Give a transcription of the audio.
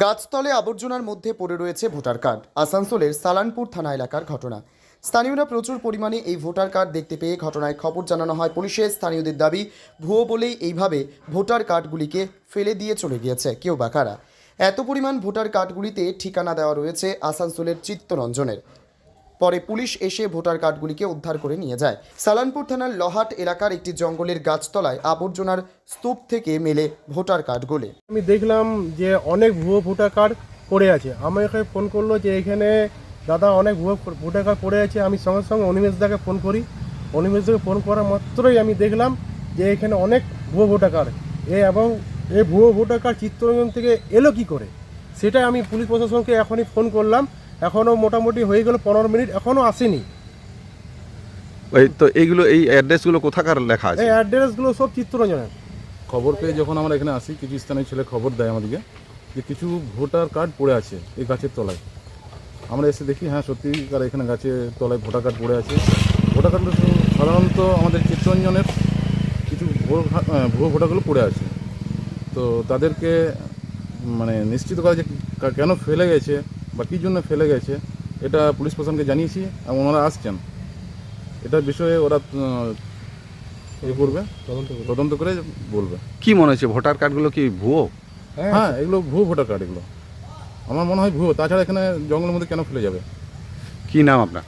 গাছতলে আবর্জনার মধ্যে পড়ে রয়েছে ভোটার কার্ড, আসানসোলের সালানপুর থানা এলাকার ঘটনা। স্থানীয়রা প্রচুর পরিমাণে এই ভোটার কার্ড দেখতে পেয়ে ঘটনায় খবর জানানো হয় পুলিশের। স্থানীয়দের দাবি, ভুয়ো বলেই এইভাবে ভোটার কার্ডগুলিকে ফেলে দিয়ে চলে গিয়েছে, কেউ বা কারা। এত পরিমাণ ভোটার কার্ডগুলিতে ঠিকানা দেওয়া রয়েছে আসানসোলের চিত্তরঞ্জনের। পরে পুলিশ এসে ভোটার কার্ডগুলিকে উদ্ধার করে নিয়ে যায়। সালানপুর থানার লহাট এলাকার একটি জঙ্গলের গাছতলায় আবর্জনার স্তূপ থেকে মেলে ভোটার কার্ডগুলি আমি দেখলাম যে অনেক ভুয়ো ভোটার কার্ড পড়ে আছে। আমাকে ফোন করল যে এখানে দাদা অনেক ভুয়ো ভোটার কার্ড পড়ে আছে। আমি সঙ্গে সঙ্গে অনিমেষ দাকে ফোন করি। অনিমেষ দাকে ফোন করা মাত্রই আমি দেখলাম যে এখানে অনেক ভুয়ো ভোটার কার্ড। এ এবং এই ভুয়ো ভোটার কার্ড চিত্তরঞ্জন থেকে এলো কি করে? সেটাই আমি পুলিশ প্রশাসনকে এখনই ফোন করলাম। এখনও মোটামুটি হয়ে গেল পনেরো মিনিট এখনও আসেনি। ওই তো এইগুলো এই অ্যাড্রেসগুলো কোথাকার লেখা আছে? এই অ্যাড্রেসগুলো সব চিত্তরঞ্জনের খবর পেয়ে যখন আমরা এখানে আসি কিছু স্থানীয় ছেলে খবর দেয় আমাদেরকে যে কিছু ভোটার কার্ড পড়ে আছে এই গাছের তলায়। আমরা এসে দেখি হ্যাঁ সত্যিকার এখানে গাছের তলায় ভোটার কার্ড পড়ে আছে। ভোটার কার্ড সাধারণত আমাদের চিত্তরঞ্জনের কিছু ভুয়ো ভোটারগুলো পড়ে আছে। তো তাদেরকে মানে নিশ্চিত করা যে কা- কেন ফেলে গেছে? বা কী জন্য ফেলে গেছে এটা পুলিশ প্রশাসনকে জানিয়েছি এবং ওনারা আসছেন। এটার বিষয়ে ওরা এ করবে তদন্ত করে বলবে। কি মনে হচ্ছে ভোটার কার্ডগুলো কি ভুয়ো? হ্যাঁ এগুলো ভুয়ো ভোটার কার্ড এগুলো। আমার মনে হয় ভুয়ো তাছাড়া এখানে জঙ্গলের মধ্যে কেন ফেলে যাবে? কি নাম আপনার?